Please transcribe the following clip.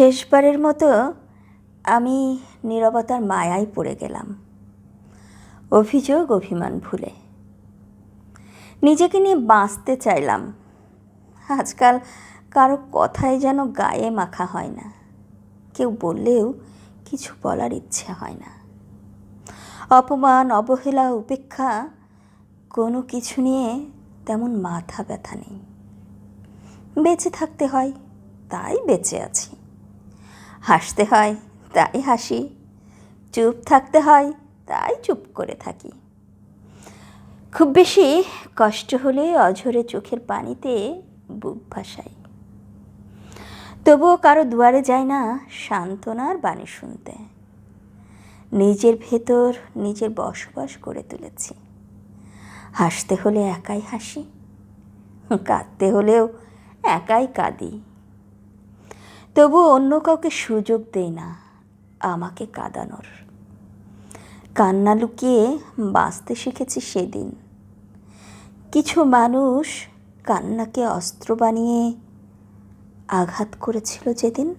শেষবারের মতো আমি নীরবতার মায়ায় পড়ে গেলাম। অভিযোগ, অভিমান ভুলে। নিজেকে নিয়ে বাঁচতে চাইলাম। আজকাল কারও কথাই যেন গায়ে মাখা হয় না। কেউ বললেও কিছু বলার ইচ্ছে হয় না। অপমান, অবহেলা, উপেক্ষা, কোনো কিছু নিয়ে তেমন মাথা ব্যথা নেই। বেঁচে থাকতে হয়, তাই বেঁচে আছি। হাসতে হয়, তাই হাসি। চুপ থাকতে হয়, তাই চুপ করে থাকি। খুব বেশি কষ্ট হলে অঝরে চোখের পানিতে বুক ভাসাই। তবুও কারও দুয়ারে যায় না সান্ত্বনার বাণী শুনতে। নিজের ভেতর নিজের বসবাস করে তুলেছি। হাসতে হলে একাই হাসি, কাঁদতে হলেও একাই কাঁদি। তবু অন্য কাউকে সুযোগ দেই না, আমাকে কাঁদানোর। কান্না লুকিয়ে বাঁচতে শিখেছি সেদিন। কিছু মানুষ কান্নাকে অস্ত্র বানিয়ে আঘাত করেছিল যেদিন।